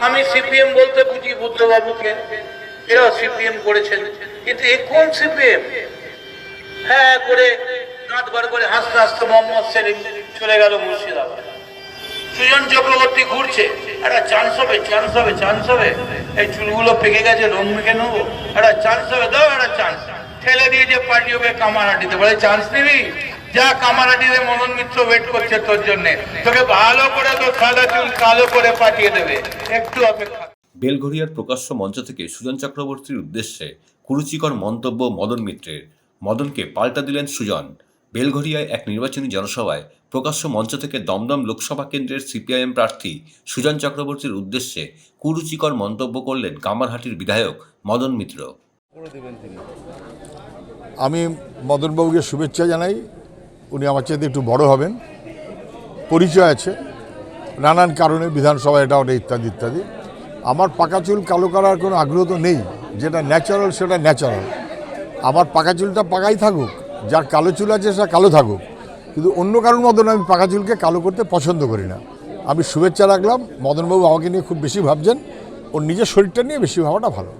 আমি সিপিএম বলতে বুঝি বুদ্ধবাবুকে। এরাও সিপিএম করেছেন। কিন্তু এ কোন সিপিএম? হ্যাঁ করে দাঁত বার করে হাসতে হাসতে মোহাম্মদ সেলিম চলে গেল মুর্শিদাবাদ। সুজন চক্রবর্তী ঘুরছে। একটা চান্স হবে চান্স হবে চান্স হবে। এই চুলগুলো পেকে গেছে, রং মেখে নেব। একটা চান্স হবে, দাও একটা চান্স ঠেলে দিয়ে যে পার্টি হবে, কামারহাটিতে। বলে চান্স নিবি? যা কামারহাটিতে মদন মিত্র ওয়েট করছে তোর জন্য। তোকে ভালো করে তো সাদা চুল কালো করে পাঠিয়ে দেবে। একটু অপেক্ষা বেলঘরিয়ার প্রকাশ্য মঞ্চ থেকে সুজন চক্রবর্তীর উদ্দেশ্যে কুরুচিকর মন্তব্য মদন মিত্রের। মদনকে পাল্টা দিলেন সুজন। বেলঘরিয়ায় এক নির্বাচনী জনসভায় প্রকাশ্য মঞ্চ থেকে দমদম লোকসভা কেন্দ্রের সিপিআইএম প্রার্থী সুজন চক্রবর্তীর উদ্দেশ্যে কুরুচিকর মন্তব্য করলেন কামারহাটির বিধায়ক মদন মিত্র। আমি মদনবাবুকে শুভেচ্ছা জানাই। উনি আমার চাইতে একটু বড় হবেন। পরিচয় আছে। নানান কারণে বিধানসভা এটা ওটা ইত্যাদি ইত্যাদি। আমার পাকা চুল কালো করার কোনো আগ্রহ তো নেই। যেটা ন্যাচারাল সেটা ন্যাচারাল আমার পাকা চুলটা পাকাই থাকুক, যার কালো চুল আছে সেটা কালো থাকুক। কিন্তু অন্য কারোর মতন আমি পাকা চুলকে কালো করতে পছন্দ করি না। আমি শুভেচ্ছা রাখলাম। মদনবাবু আমাকে নিয়ে খুব বেশি ভাবছেন। ওর নিজের শরীরটা নিয়ে বেশি ভাবাটা ভালো।